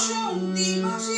বাসন্তী ভাসে